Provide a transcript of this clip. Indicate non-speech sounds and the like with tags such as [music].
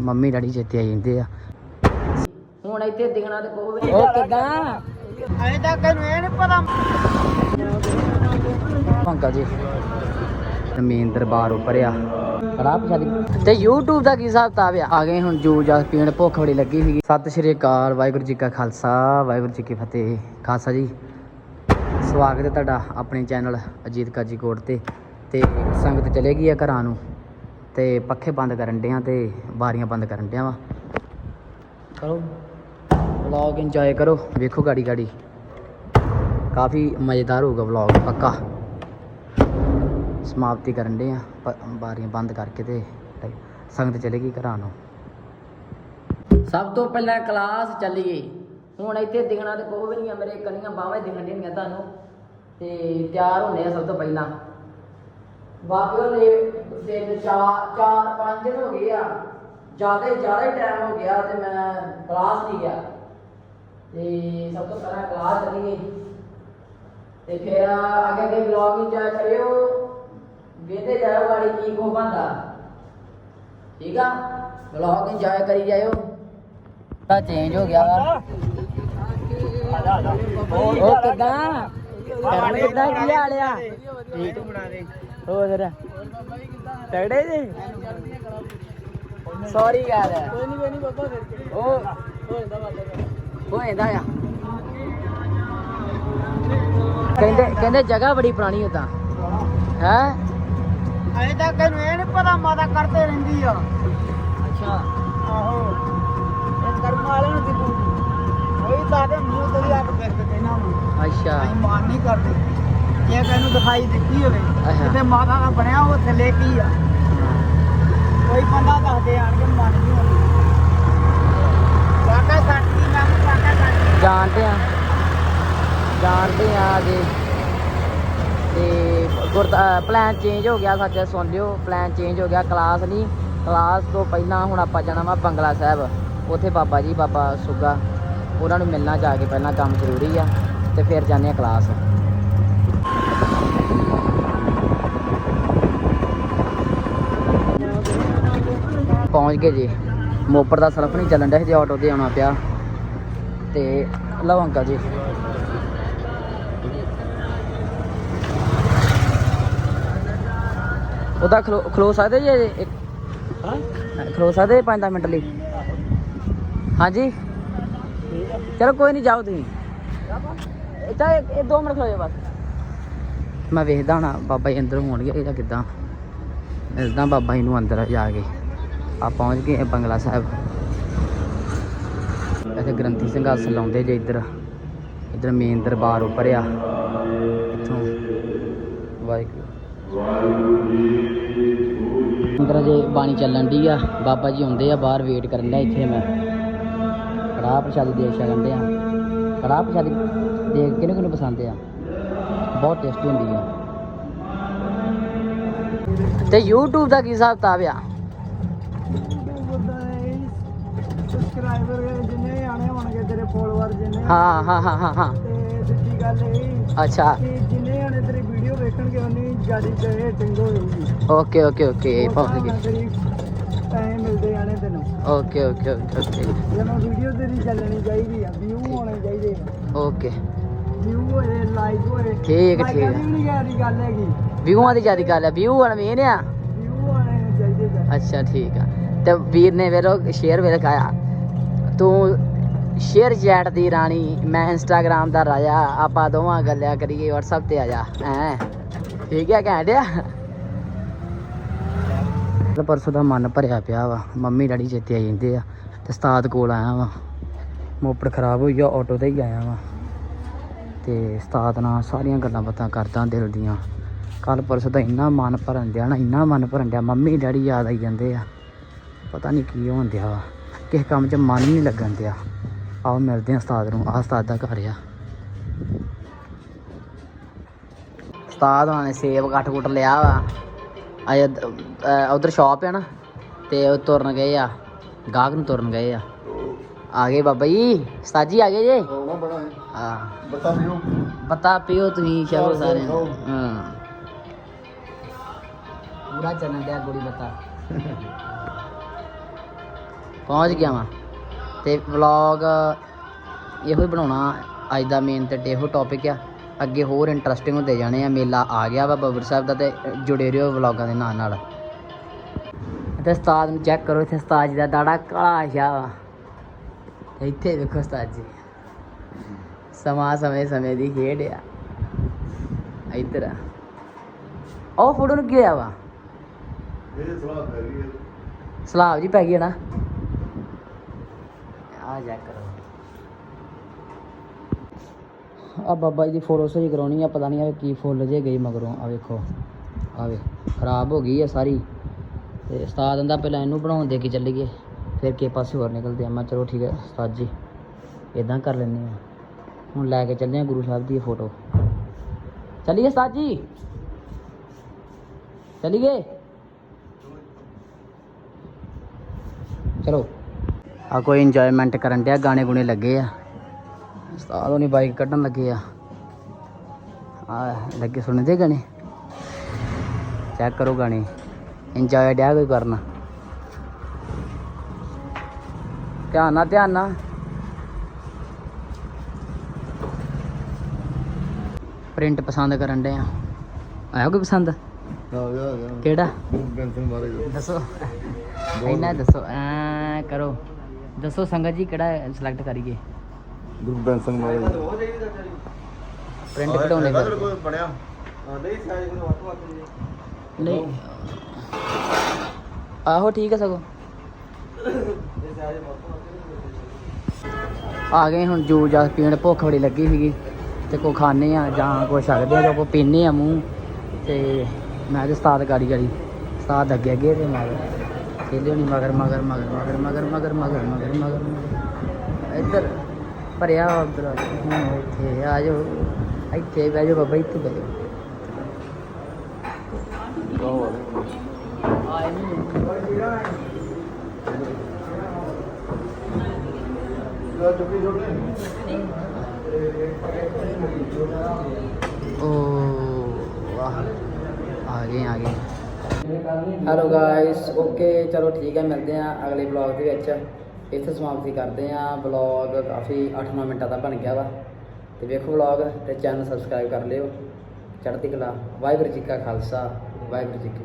Mummy daddy ਚੇਤੇ ਆ ਜਾਂਦੇ ਆ। ਹੁਣ ਇੱਥੇ ਦਿਖਣਾ ਤੇ ਕੋਈ ਵੀ ਉਹ ਕਿਦਾਂ? ਅਜੇ ਤੱਕ ਇਹਨੂੰ ਇਹ ਨਹੀਂ ਪਤਾ। ਅੰਕਲ ਜੀ ਜ਼ਮੀਨ ਦਰਬਾਰ ਉੱਪਰ ਆ। ਕੜਾ ਪਛਾਦੀ ਤੇ YouTube ਦਾ ਕੀ ਹਿਸਾਬ ਕਿਤਾਬ ਆ? ਆ ਗਏ ਹੁਣ ਜੂਸ ਜਾਸ ਪੀਣ ਭੁੱਖ ਬੜੀ ਲੱਗੀ ਸੀਗੀ। ਸਤਿ ਸ਼੍ਰੀ ਅਕਾਲ ਵਾਹਿਗੁਰੂ ਜੀ ਕਾ ਖਾਲਸਾ ਵਾਹਿਗੁਰੂ ਜੀ ਕੀ ਫਤਿਹ। ਖਾਲਸਾ ਜੀ। ਸਵਾਗਤ ਹੈ ਤੁਹਾਡਾ ਆਪਣੇ ਚੈਨਲ ਅਜੀਤ ਕਾਜੀ ਕੋਟ ਤੇ। ਤੇ ਸੰਗਤ ਚਲੇ ਗਈ ਆ ਘਰਾਂ ਨੂੰ। ਤੇ ਪੱਖੇ ਬੰਦ ਕਰਨ ਡਿਆਂ ਤੇ ਬਾਰੀਆਂ ਬੰਦ ਕਰਨ ਡਿਆਂ ਵਾ। ਕਰੋ। ਵਲੌਗ ਇੰਜੋਏ ਕਰੋ। ਵੇਖੋ ਗਾੜੀ ਗਾੜੀ। ਕਾਫੀ ਮਜ਼ੇਦਾਰ ਹੋਊਗਾ ਵਲੌਗ ਪੱਕਾ। ਸਮਾਪਤੀ ਕਰਨ ਦੇ ਆ। ਬਾਰੀਆਂ ਬੰਦ ਕਰਕੇ ਤੇ ਸੰਗਤ ਚਲੇ ਗਈ ਘਰਾਂ ਨੂੰ। ਸਭ ਤੋਂ ਪਹਿਲਾਂ ਕਲਾਸ ਚੱਲੀ ਗਈ ਹੁਣ ਇੱਥੇ ਦਿਖਣਾ ਤੇ ਕੋਈ ਵੀ ਨਹੀਂ ਆ, ਮੇਰੇ ਕੰਨੀਆਂ ਬਾਹਾਂ ਦਿਖਣ ਦੀਆਂ ਤੁਹਾਨੂੰ। ਤੇ ਤਿਆਰ ਹੁੰਦੇ ਆ ਸਭ ਤੋਂ ਪਹਿਲਾਂ। ਵਾਪਿਓ ਨੇ ਦਿਨ ਚਾਰ ਚਾਰ ਪੰਜ ਦਿਨ ਹੋ ਗਏ ਆ। ਜ਼ਿਆਦਾ ਜ਼ਿਆਦਾ ਟਾਈਮ ਹੋ ਗਿਆ ਤੇ ਮੈਂ ਕਲਾਸ ਨਹੀਂ ਗਿਆ। ਤੇ ਸਭ ਤੋਂ ਪਹਿਲਾਂ ਕਲਾਸ ਚੱਲੀਏ। ਤੇ ਫਿਰ ਅੱਗੇ ਅੱਗੇ ਵਲੌਗ ਇੰਜੋਏ ਕਰਿਓ ਵੇਖਦੇ ਜਾਇਓ ਗਾੜੀ ਕੀ ਕੋ ਬੰਦਾ ਠੀਕ ਆ? ਵਲੌਗ ਇੰਜੋਏ ਕਰੀ ਜਾਇਓ। ਤਾਂ ਚੇਂਜ ਹੋ ਗਿਆ। ਵਾ ਉਹ ਕਿਦਾਂ? ਕਰਨ ਕਿਦਾਂ ਕੀ ਹਾਲ ਆ? ਠੀਕ ਹੋ ਜਰਾ ਤਗੜੇ ਜੀ? ਸੌਰੀ ਯਾਰ। ਕੋਈ ਨਹੀਂ ਕੋਈ ਨਹੀਂ ਬਾਬਾ ਫਿਰ ਉਹ ਹੋ ਜਾਂਦਾ ਆ। ਕਹਿੰਦੇ ਕਹਿੰਦੇ ਜਗ੍ਹਾ ਬੜੀ ਪੁਰਾਣੀ ਹੁੰਦਾ ਹੈ? ਅਜੇ ਤੱਕ ਇਹਨੂੰ ਇਹ ਨਹੀਂ ਪਤਾ ਮਾਤਾ ਕਰਦੇ ਰਹਿੰਦੀ ਆ। ਅੱਛਾ। ਆਹੋ। ਇਹ ਕਰਮ ਵਾਲੇ ਨੂੰ ਦਿੱਬੂ ਉਹੀ ਤਾਂ ਦੇ ਮੂੰਹ ਤੇ ਆਪ ਦੇਖ ਕੇ ਅੱਛਾ। ਅਸੀਂ ਮਾਨ ਨਹੀਂ ਕਰਦੇ। ਜੇ ਤੈਨੂੰ ਦਿਖਾਈ ਦਿੱਤੀ ਹੋਵੇ ਅੱਛਾ। ਤੇ ਮਾਤਾ ਦਾ ਬਣਿਆ ਉਹ ਥੱਲੇ ਕੀ ਆ। ਕੋਈ ਬੰਦਾ ਦੱਸਦੇ ਆਣ ਕੇ ਮਨ ਨਹੀਂ ਹੁੰਦੀ ਕਾਕਾ ਸਾਡੀ ਮੈਂ ਕਾਕਾ ਸਾਡੀ ਜਾਣਦੇ ਆ। ਜਾਣਦੇ ਆ ਜੀ। ਤੇ ਗੁਰਦਾ ਪਲਾਨ ਚੇਂਜ ਹੋ ਗਿਆ ਸੱਚ ਸੁਣ ਲਿਓ। ਪਲਾਨ ਚੇਂਜ ਹੋ ਗਿਆ ਕਲਾਸ ਨਹੀਂ ਕਲਾਸ ਤੋਂ ਪਹਿਲਾਂ ਹੁਣ ਆਪਾਂ ਜਾਣਾ ਵਾ ਬੰਗਲਾ ਸਾਹਿਬ। ਉੱਥੇ ਬਾਬਾ ਜੀ ਬਾਬਾ ਸੁੱਗਾ ਉਹਨਾਂ ਨੂੰ ਮਿਲਣਾ ਜਾ ਕੇ ਪਹਿਲਾਂ ਕੰਮ ਜ਼ਰੂਰੀ ਆ ਤੇ ਫਿਰ ਜਾਂਦੇ ਆ ਕਲਾਸ ਪਹੁੰਚ ਗਏ ਜੀ। ਮੋਪਰ ਦਾ ਸਰਫ ਨਹੀਂ ਚੱਲਣ ਡਿਆ ਤੇ ਆਟੋ ਤੇ ਆਉਣਾ ਪਿਆ। ਤੇ ਲਓ ਅੰਕਲ ਜੀ ਉਹਦਾ ਖਲੋ ਖਲੋ ਸਕਦੇ ਜੀ ਇੱਕ ਹਾਂ? ਖਲੋ ਸਕਦੇ 5 ਮਿੰਟ ਲਈ। ਹਾਂਜੀ? ਚਲੋ ਕੋਈ ਨਹੀਂ ਜਾਓ ਤੁਸੀਂ। ਚਾਹੇ ਇਹ 2 ਮਿੰਟ ਖਲੋ ਜਾਓ ਬਸ। ਮੈਂ ਵੇਖਦਾ ਹੁਣਾ ਬਾਬਾ ਜੀ ਅੰਦਰ ਹੋਣਗੇ ਇਹਦਾ ਕਿਦਾਂ। ਮਿਲਦਾ ਬਾਬਾ ਜੀ ਨੂੰ ਅੰਦਰ ਜਾ ਕੇ। ਆ ਪਹੁੰਚ ਗਏ ਬੰਗਲਾ ਸਾਹਿਬ। ਇੱਥੇ ਗ੍ਰੰਥੀ ਸਿੰਘਾਸਨ ਲਾਉਂਦੇ ਜੇ ਇੱਧਰ। ਇੱਧਰ ਮੇਨ ਦਰਬਾਰ ਉੱਪਰ ਆ। ਇੱਥੋਂ ਵਾਹਿਗੁਰੂ। ਅੰਦਰ ਜੇ ਬਾਣੀ ਚੱਲਣ ਦੀ ਆ। ਬਾਬਾ ਜੀ ਆਉਂਦੇ ਆ, ਬਾਹਰ ਵੇਟ ਕਰਨ ਦਾ ਇੱਥੇ ਮੈਂ। ਕੜਾਹ ਪ੍ਰਸ਼ਾਦ ਦੇ ਛਕਣ ਦੇ ਆ। ਕੜਾਹ ਪ੍ਰਸ਼ਾਦ ਦੇਖ ਕਿਹਨੂੰ ਕਿਹਨੂੰ ਪਸੰਦ ਆ? ਬਹੁਤ ਟੇਸਟੀ ਹੁੰਦੀ ਆ। ਤੇ YouTube ਦਾ ਕੀ ਹਿਸਾਬ ਕਿਤਾਬ ਆ? ਸਬਸਕ੍ਰਾਈਬਰ ਜਿੰਨੇ ਆਣੇ ਹੋਣਗੇ ਤੇਰੇ ਫੋਲੋਅਰ ਜਿੰਨੇ ਹਾਂ ਹਾਂ ਹਾਂ ਹਾਂ ਹਾਂ। ਤੇ ਸਿੱਧੀ ਗੱਲ ਇਹ ਅੱਛਾ। ਕਿ ਜਿੰਨੇ ਆਣੇ ਤੇਰੀ ਵੀਡੀਓ ਵੇਖਣਗੇ ਉਨੀ ਜ਼ਿਆਦਾ ਤੇ ਰੇਟਿੰਗ ਹੋਊਗੀ ਓਕੇ ਓਕੇ ਓਕੇ ਪਹੁੰਚ ਗਏ ਪੈਸੇ ਮਿਲਦੇ ਆਣੇ ਤੈਨੂੰ। ਓਕੇ ਓਕੇ ਓਕੇ ਓਕੇ ਜਦੋਂ ਵੀਡੀਓ ਤੇਰੀ ਚੱਲਣੀ ਚਾਹੀਦੀ ਆ ਵਿਊ ਹੋਣੇ ਚਾਹੀਦੇ ਓਕੇ ਵਿਊ ਹੋਏ ਲਾਈਕ ਹੋਏ। ਠੀਕ, ਠੀਕ। ਨਹੀਂ ਗੱਲ- ਗੱਲ ਹੈਗੀ। ਵਿਊਆਂ ਦੀ ਜ਼ਿਆਦਾ ਗੱਲ ਆ। ਵਿਊ ਹਣ ਮੇਨ ਆ। ਵਿਊ ਹੋਣੇ ਚਾਹੀਦੇ। ਅੱਛਾ ਠੀਕ ਆ। ਤੇ ਵੀਰ ਨੇ ਵੇਰੋ ਸ਼ੇਅਰ ਵੇਰ ਕਾਇਆ ਤੂੰ ਸ਼ੇਅਰ ਚੈਟ ਦੀ ਰਾਣੀ, ਮੈਂ ਇੰਸਟਾਗ੍ਰਾਮ ਦਾ ਰਾਜਾ, ਆਪਾਂ ਦੋਵਾਂ ਗੱਲਾਂ ਕਰੀਏ, WhatsApp ਤੇ ਆ ਜਾ, ਹੈ? ਠੀਕ ਹੈ, ਕਹਿਣ ਡਿਆ? ਕੱਲ੍ਹ ਪਰਸੋਂ ਦਾ ਮਨ ਭਰਿਆ ਪਿਆ ਵਾ, ਮੰਮੀ ਡੈਡੀ ਚੇਤੇ ਆ ਜਾਂਦੇ ਆ, ਤੇ ਉਸਤਾਦ ਕੋਲ ਆਇਆ ਵਾ, ਮੋਪੜ ਖਰਾਬ ਹੋਈ ਆ, ਆਟੋ ਤੇ ਹੀ ਆਇਆ ਵਾ, ਤੇ ਉਸਤਾਦ ਨਾਲ ਸਾਰੀਆਂ ਗੱਲਾਂ ਬਾਤਾਂ ਕਰਦਾ ਦਿਲ ਦੀਆਂ। ਕੱਲ ਪਰਸੋਂ ਦਾ ਇੰਨਾ ਮਨ ਭਰਨ ਦਿਆ ਨਾ, ਇੰਨਾ ਮਨ ਭਰਨ ਦਿਆ ਮੰਮੀ ਡੈਡੀ ਯਾਦ ਆਈ ਜਾਂਦੇ ਆ, ਪਤਾ ਨਹੀਂ ਕੀ ਹੋਣ ਦਿਆ ਵਾ। ਕਿਸੇ ਕੰਮ 'ਚ ਮਨ ਨਹੀਂ ਲੱਗਣ ਡਿਆ ਆਓ ਮਿਲਦੇ ਆ ਉਸਤਾਦ ਨੂੰ। ਆ ਉਸਤਾਦ ਦਾ ਘਰ ਆ। ਉਸਤਾਦ ਉਹਨਾਂ ਨੇ ਸੇਬ ਕੱਟ ਕੁੱਟ ਲਿਆ ਵਾ। ਅਜੇ ਉਧਰ ਸ਼ਾਪ ਆ ਨਾ ਤੇ ਉਹ ਤੁਰਨ ਗਏ ਆ। ਗਾਹਕ ਨੂੰ ਤੁਰਨ ਗਏ ਆ। ਆ ਗਏ ਬਾਬਾ ਜੀ। ਉਸਤਾਦ ਜੀ ਆ ਗਏ ਜੇ? ਹੈ। ਬਤਾ ਪਿਓ। ਤੁਸੀਂ ਸ਼ਬੋ ਸਾਰੇ। ਹਾਂ। ਪੂਰਾ ਚੱਲਣ ਡਿਆ ਗੋੜੀ ਬਤਾ। [laughs] ਪਹੁੰਚ ਗਿਆ ਵਾਂ। ਤੇ ਵਲੌਗ ਇਹੋ ਹੀ ਬਣਾਉਣਾ ਅੱਜ ਦਾ ਮੇਨ ਤੇ ਇਹੋ ਟੌਪਿਕ ਆ। ਅੱਗੇ ਹੋਰ ਇੰਟਰਸਟਿੰਗ ਹੁੰਦੇ ਜਾਣੇ ਆ। ਮੇਲਾ ਆ ਗਿਆ ਵਾ ਬੱਬਰ ਸਾਹਿਬ ਦਾ ਤੇ ਜੁੜੇ ਰਹੋ ਵਲੌਗਾਂ ਦੇ ਨਾਲ ਨਾਲ ਤੇ ਉਸਤਾਦ ਨੂੰ ਚੈੱਕ ਕਰੋ ਇੱਥੇ ਉਸਤਾਦ ਜੀ ਦਾ ਦਾੜਾ ਕਾਲਾ ਸ਼ਾ ਵਾ। ਤੇ ਇੱਥੇ ਵੇਖੋ ਉਸਤਾਦ ਜੀ। ਸਮਾਂ ਸਮੇਂ ਸਮੇਂ ਦੀ ਖੇਡ ਆ। ਇੱਧਰ ਆ। ਉਹ ਫੋਟੋ ਨੂੰ ਕੀ ਹੋਇਆ ਵਾ? ਇਹ ਸਲਾਹ ਪੈ ਗਈ ਸਲਾਬ ਜੀ ਪੈ ਗਈ ਨਾ। ਆ ਜਾ ਕਰੋ। ਆ ਬਾਬਾ ਜੀ ਦੀ ਫੋਟੋ ਸਹੀ ਕਰਾਉਣੀ ਆ, ਪਤਾ ਨਹੀਂ ਆ ਕੀ ਫੁੱਲ ਜੇ ਗਈ ਮਗਰੋਂ, ਆ ਵੇਖੋ, ਆ ਵੇ, ਖਰਾਬ ਹੋ ਗਈ ਆ ਸਾਰੀ। ਤੇ ਉਸਤਾਦ ਕਹਿੰਦਾ ਪਹਿਲਾਂ ਇਹਨੂੰ ਬਣਾਉਣ ਦੇ ਕੇ ਚੱਲੀਏ, ਫਿਰ ਕੇ ਪਾਸੇ ਹੋਰ ਨਿਕਲਦੇ ਆ। ਮੈਂ ਚਲੋ ਠੀਕ ਹੈ ਉਸਤਾਦ ਜੀ ਇਦਾਂ ਕਰ ਲੈਂਦੇ ਆ। ਹੁਣ ਲੈ ਕੇ ਚੱਲਦੇ ਆ ਗੁਰੂ ਸਾਹਿਬ ਦੀ ਫੋਟੋ ਚੱਲੀਏ ਉਸਤਾਦ ਜੀ? ਚੱਲੀਏ? ਚਲੋ। ਆ ਕੋਈ ਇੰਜੋਇਮੈਂਟ ਕਰਨ ਡਿਆ ਗਾਣੇ ਗੁਣੇ ਲੱਗੇ ਆ। ਉਸਤਾਦ ਉਹਨੀ ਬਾਈਕ ਕੱਢਣ ਲੱਗੇ ਆ। ਆ ਲੱਗੇ ਸੁਣਦੇ ਗਾਣੇ? ਚੈੱਕ ਕਰੋ ਗਾਣੇ। ਇੰਜੋਏ ਡਿਆ ਕੋਈ ਕਰਨਾ? ਧਿਆਨ ਨਾਲ ਧਿਆਨ ਨਾਲ। ਪ੍ਰਿੰਟ ਪਸੰਦ ਕਰਨ ਡਿਆ ਆਇਆ ਕੋਈ ਪਸੰਦ? ਕਿਹੜਾ? ਦੱਸੋ। ਇੰਨਾ ਦੱਸੋ। ਐ ਕਰੋ। ਦੱਸੋ ਸੰਗਤ ਜੀ ਕਿਹੜਾ ਸਿਲੈਕਟ ਕਰੀਏ? ਗੁਰੂ ਬੈਂਸਨ ਮਾਰੇ ਪ੍ਰਿੰਟ ਕਢਾਉਣੇ ਫਿਰ। ਕੋਈ ਬਣਿਆ। ਨਹੀਂ ਸਾਈਜ਼ ਨੂੰ ਵੱਧ ਵੱਧ ਨਹੀਂ। ਆਹੋ ਠੀਕ ਹੈ ਸਗੋ। ਆ ਗਏ ਹੁਣ ਜੂਸ ਜਾਸ ਪੀਣ ਭੁੱਖ ਬੜੀ ਲੱਗੀ ਸੀਗੀ। ਤੇ ਕੋ ਖਾਣੇ ਆ ਜਾਂ ਕੋ ਛਕਦੇ ਆ ਜਾਂ ਕੋ ਪੀਨੇ ਆ ਮੂੰਹ। ਤੇ ਮੈਂ ਤੇ ਉਸਤਾਦ ਗਾੜੀ ਗਾੜੀ ਉਸਤਾਦ ਅੱਗੇ ਅੱਗੇ ਤੇ ਮਗਰ ਖੇਲੇ ਹੋਣੀ ਮਗਰ ਮਗਰ ਮਗਰ ਮਗਰ ਮਗਰ ਮਗਰ ਮਗਰ ਮਗਰ ਮਗਰ ਮਗਰ। ਇੱਧਰ ਭਰਿਆ ਉਧਰ, ਹੁਣ ਇੱਥੇ ਆ ਜਾਓ, ਇੱਥੇ ਬਹਿ ਜਾਓ ਬਾਬਾ, ਇੱਥੇ ਬਹਿ ਜਾਓ ਗਾਉਂ ਵਾਲੇ ਆਏ ਨਹੀਂ ਜਾ ਚੁੱਕੀ ਹੈਲੋ ਗਾਇਸ ਓਕੇ ਚਲੋ ਠੀਕ ਹੈ, ਮਿਲਦੇ ਆ ਅਗਲੇ ਵਲੌਗ ਦੇ ਵਿੱਚ। ਇੱਥੇ ਸਮਾਪਤੀ ਕਰਦੇ ਆ ਵਲੌਗ ਕਾਫੀ 8-9 ਮਿੰਟਾਂ ਦਾ ਬਣ ਗਿਆ ਵਾ। ਤੇ ਵੇਖੋ ਵਲੌਗ ਤੇ ਚੈਨਲ ਸਬਸਕ੍ਰਾਈਬ ਕਰ ਲਿਓ। ਚੜ੍ਹਦੀ ਕਲਾ। ਵਾਹਿਗੁਰੂ ਜੀ ਕਾ ਖਾਲਸਾ। ਵਾਹਿਗੁਰੂ ਜੀ ਕੀ